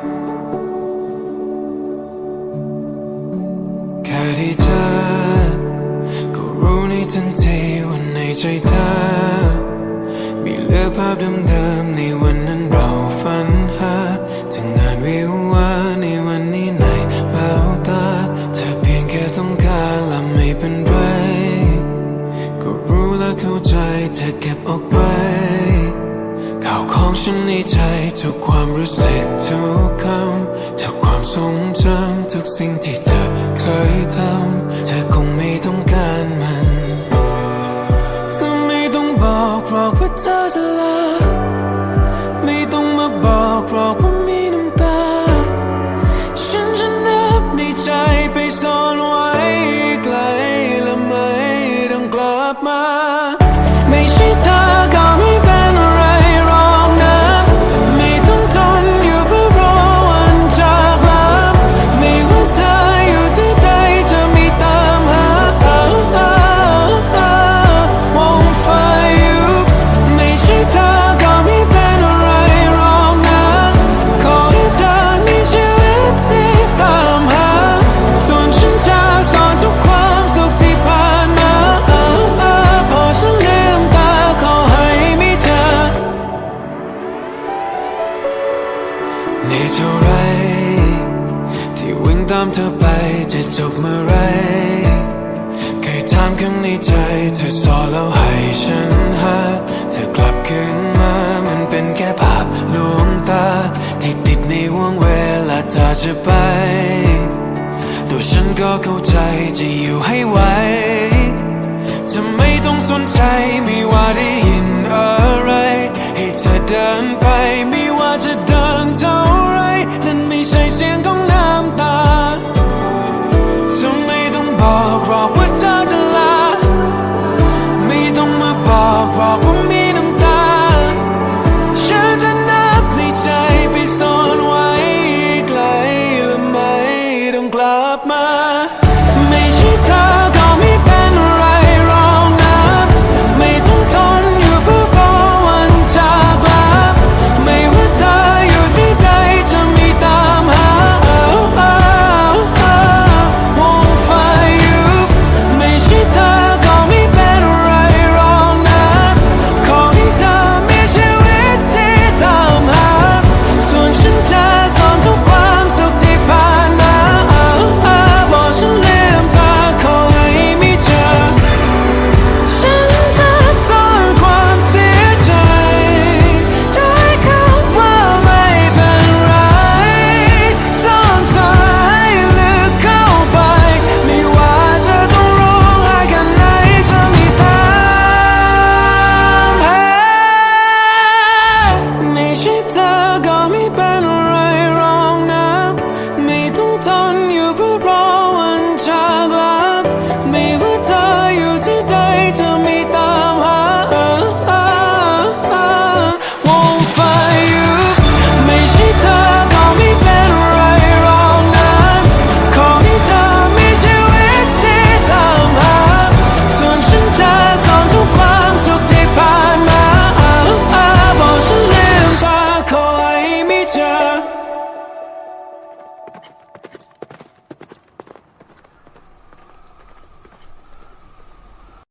แค่ที่เจอก็รู้ในทันทีว่าในใจเธอ มีเหลือภาพเดิมๆในวันนั้นเราฝันหาถึงงานวิวาในวันนี้ในเแวาตา เธอเพียงแค่ต้องการและไม่เป็นไร ก็รู้และเข้าใจเธอเก็บออกไว้ ข่าวของฉันในใจทุกความรู้สึกทุกคำทุกความทรงจำทุกสิ่งที่เธอเคยทำเธอคงไม่ต้องการมันเธอไม่ต้องบอกหรอกว่าเธอจะลาไม่ต้องมาบอกหรอกว่ามีน้ำตา ฉันจะนับในใจไปซ่อนไว้ไกลและไม่ต้องกลับมา นเท่าไรที่วิ่งตามเธอไปจะจบเมื่อไรเคยถามคำในใจเธอสอนแล้วให้ฉันหาเธอกลับคืนมามันเป็นแค่ภาพลวงตา ที่ติดในวงเวลาเธอจะไป ตัวฉันก็เข้าใจจะอยู่ให้ไหวจะไม่ต้องสนใจไม่ว่าดี